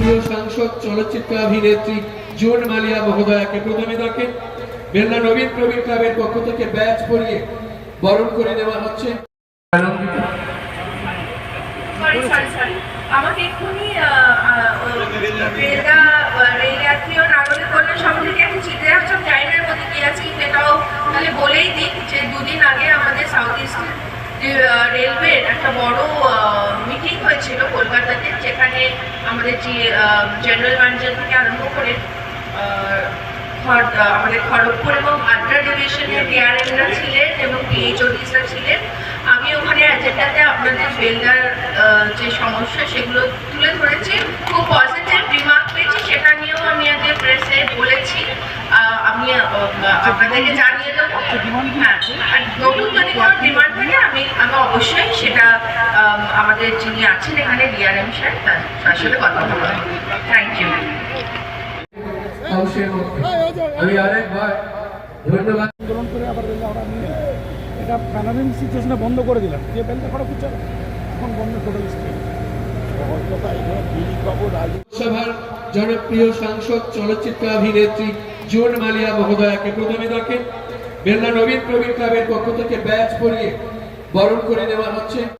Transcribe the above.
জনপ্রিয় সাংসদ চলচ্চিত্র অভিনেত্রী জুন মালিয়া মহোদয়াকে প্রথমে তাকে বেলনা নবীন প্রবীণ ক্লাবের পক্ষ থেকে ব্যাচ পরিয়ে বরণ করে নেওয়া হচ্ছে। আমাকে এক্ষুনি রেল ও নাগরিক কল্যাণ একটা চিঠি টাইমের মধ্যে কি আছে সেটাও তাহলে বলেই দিক যে দুদিন আগে আমাদের সাউথ ইস্ট রেলওয়ের একটা বড় মিটিং হয়েছিল কলকাতাতে, যেখানে আমাদের যে জেনারেল ম্যানেজার থেকে আরম্ভ করে আমাদের খড়গপুর এবং আদ্রা ডিভিশনের ডিআরএমরা ছিলেন এবং পিএইচওডিসরা ছিলেন। আমি ওখানে এজেন্ডাতে আপনাদের বেলদার যে সমস্যা সেগুলো তুলে ধরেছি। খুব পজিটিভ রিমার্ক পেয়েছি, সেটা নিয়েও আমি আজকে প্রেসে বলেছি। আমি আপনাদেরকে জানিয়ে দেবো। হ্যাঁ আর নতুন যদি কোনো ডিমান্ড থাকে যিনি আছেন এখানে ডিআরএম স্যার তার সাথে কথা বলব। থ্যাংক ইউ আমি আরেকবার ধন্যবাদ। আন্দোলন করে আবার বেলদা হঠাৎ নিয়ে এটা প্যানালিং সিচুয়েশনে বন্ধ করে দিলাম। যে এখন বন্ধ লোকসভার জনপ্রিয় সাংসদ চলচ্চিত্র অভিনেত্রী জুন মালিয়া মহোদয়াকে প্রথমে তাকে বেলনা নবীন প্রবীণ ক্লাবের পক্ষ থেকে ব্যাচ পরিয়ে বরণ করে নেওয়া হচ্ছে।